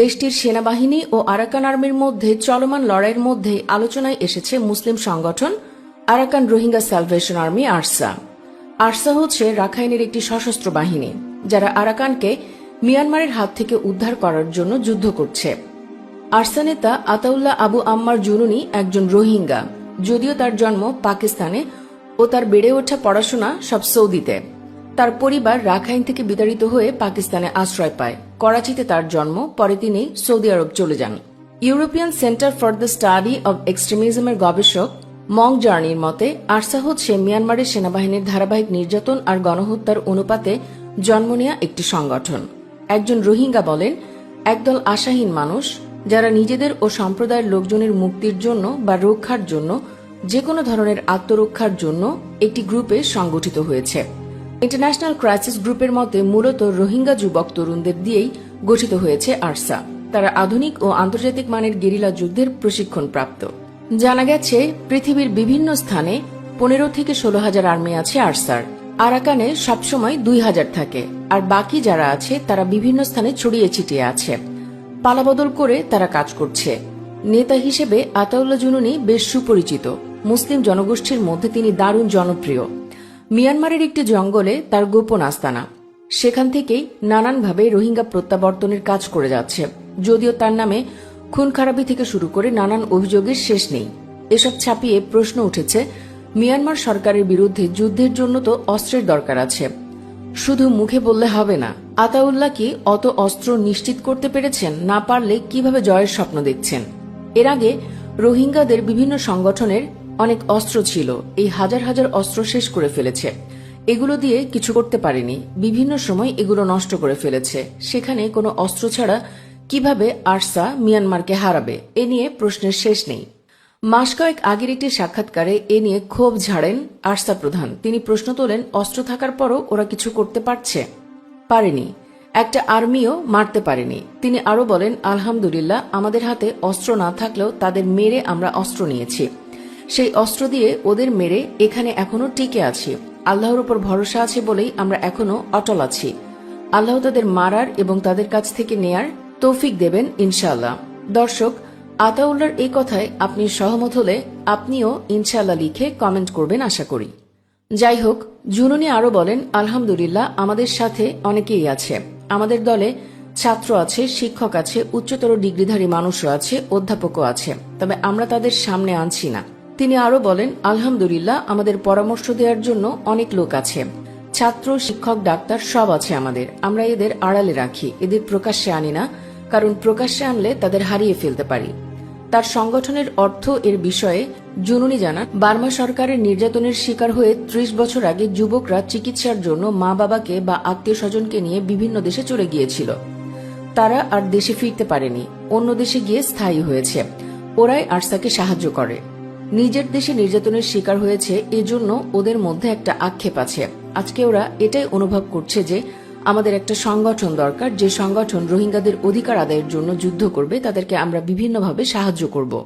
দেশটির সেনাবাহিনী ও আরাকান আর্মির মধ্যে চলমান লড়াইয়ের মধ্যে আলোচনায় এসেছে মুসলিম সংগঠন Arakan Rohingya salvation army, ARSA. ARSA হচ্ছে রাখাইনের একটি সশস্ত্র বাহিনী, যারা আরাকানকে মিয়ানমারের হাত থেকে উদ্ধার করার জন্য যুদ্ধ করছে। আরসা নেতা আতাউল্লাহ আবু আম্মার জুনুনি একজন রোহিঙ্গা, যদিও তার জন্ম পাকিস্তানে ও তার বেড়ে ওঠা পড়াশোনা সব সৌদিতে। তার পরিবার রাখাইন থেকে বিতাড়িত হয়ে পাকিস্তানে আশ্রয় পায়। করাচিতে তার জন্ম, পরে তিনি সৌদি আরব চলে যান। European centre for the study of এক্সট্রিমিজমের গবেষক মং জার্নির মতে আরসা হচ্ছে মিয়ানমারের সেনাবাহিনীর ধারাবাহিক নির্যাতন আর গণহত্যার অনুপাতে জন্ম নেয়া একটি সংগঠন। একজন রোহিঙ্গা বলেন, একদল আশাহীন মানুষ, যারা নিজেদের ও সম্প্রদায়ের লোকজনের মুক্তির জন্য বা রক্ষার জন্য যে কোনো ধরনের আত্মরক্ষার জন্য একটি গ্রুপে সংগঠিত হয়েছে। ইন্টারন্যাশনাল ক্রাইসিস গ্রুপের মতে, মূলত রোহিঙ্গা যুবক তরুণদের দিয়েই গঠিত হয়েছে আরসা। তারা আধুনিক ও আন্তর্জাতিক মানের গেরিলা যুদ্ধের প্রশিক্ষণ প্রাপ্ত জানা গেছে, পৃথিবীর বিভিন্ন স্থানে পনেরো থেকে ষোলো হাজার আর্মি আছে আরসার। আরাকানে সবসময় দুই হাজার থাকে। আর বাকি যারা আছে, তারা বিভিন্ন স্থানে ছড়িয়ে ছিটিয়ে আছে। পালাবদল করে তারা কাজ করছে। নেতা হিসেবে আতাউল্লাহ জুনুনি বেশ সুপরিচিত। মুসলিম জনগোষ্ঠীর মধ্যে তিনি দারুণ জনপ্রিয়। মিয়ানমারের একটি জঙ্গলে তার গোপন আস্তানা। সেখান থেকেই নানানভাবে রোহিঙ্গা প্রত্যাবর্তনের কাজ করে যাচ্ছে। যদিও তার নামে খুন খারাপি থেকে শুরু করে নানান অভিযোগের শেষ নেই। এসব ছাপিয়ে প্রশ্ন উঠেছে, মিয়ানমার সরকারের বিরুদ্ধে যুদ্ধের জন্য তো অস্ত্রের দরকার আছে। শুধু মুখে বললে হবে না, আতাউল্লাহ কি অত অস্ত্র নিশ্চিত করতে পেরেছেন, না পারলে কীভাবে জয়ের স্বপ্ন দেখছেন? এর আগে রোহিঙ্গাদের বিভিন্ন সংগঠনের অনেক অস্ত্র ছিল। এই হাজার হাজার অস্ত্র শেষ করে ফেলেছে। এগুলো দিয়ে কিছু করতে পারেনি। বিভিন্ন সময় এগুলো নষ্ট করে ফেলেছে। সেখানে কোনো অস্ত্র ছাড়া কীভাবে আরসা মিয়ানমারকে হারাবে? এ নিয়ে প্রশ্নের শেষ নেই। মাস কয়েক আগের একটি সাক্ষাৎকারে এ নিয়ে ক্ষোভ ঝাড়েন আরসা প্রধান। তিনি প্রশ্ন তোলেন, অস্ত্র থাকার পরও ওরা কিছু করতে পারছে? পারেনি। একটা আর্মিও মারতে পারেনি। তিনি আরও বলেন, আলহামদুলিল্লাহ, আমাদের হাতে অস্ত্র না থাকলেও তাদের মেরে আমরা অস্ত্র নিয়েছি। সেই অস্ত্র দিয়ে ওদের মেরে এখানে এখনও টিকে আছি। আল্লাহর উপর ভরসা আছে বলেই আমরা এখনও অটল আছি। আল্লাহ তাদের মারার এবং তাদের কাছ থেকে নেয়ার তৌফিক দেবেন, ইনশাআল্লাহ। দর্শক, আতাউল্লার এই কথায় আপনি সহমত হলে আপনিও ইনশাআল্লাহ লিখে কমেন্ট করবেন আশা করি। যাই হোক, জুনুনি আরও বলেন, আলহামদুলিল্লাহ, আমাদের সাথে অনেকেই আছে। আমাদের দলে ছাত্র আছে, শিক্ষক আছে, উচ্চতর ডিগ্রিধারী মানুষও আছে, অধ্যাপকও আছে। তবে আমরা তাদের সামনে আনছি না। তিনি আরও বলেন, আলহামদুলিল্লাহ, আমাদের পরামর্শ দেওয়ার জন্য অনেক লোক আছে। ছাত্র, শিক্ষক, ডাক্তার সব আছে আমাদের। আমরা এদের আড়ালে রাখি। এদের প্রকাশ্যে আনি না, কারণ প্রকাশ্যে আনলে তাদের হারিয়ে ফেলতে পারি। তার সংগঠনের অর্থ এর বিষয়ে জুনুনি জানান, বার্মা সরকারের নির্যাতনের শিকার হয়ে ত্রিশ বছর আগে যুবকরা চিকিৎসার জন্য মা বাবাকে বা আত্মীয় স্বজনকে নিয়ে বিভিন্ন দেশে চলে গিয়েছিল। তারা আর দেশে ফিরতে পারেনি। অন্য দেশে গিয়ে স্থায়ী হয়েছে। ওরাই আরসাকে সাহায্য করে। নিজের দেশে নির্যাতনের শিকার হয়েছে, এজন্য ওদের মধ্যে একটা আক্ষেপ আছে। আজকে ওরা এটাই অনুভব করছে যে আমাদের একটা সংগঠন দরকার, যে সংগঠন রোহিঙ্গাদের অধিকার আদায়ের জন্য যুদ্ধ করবে, তাদেরকে আমরা বিভিন্নভাবে সাহায্য করব।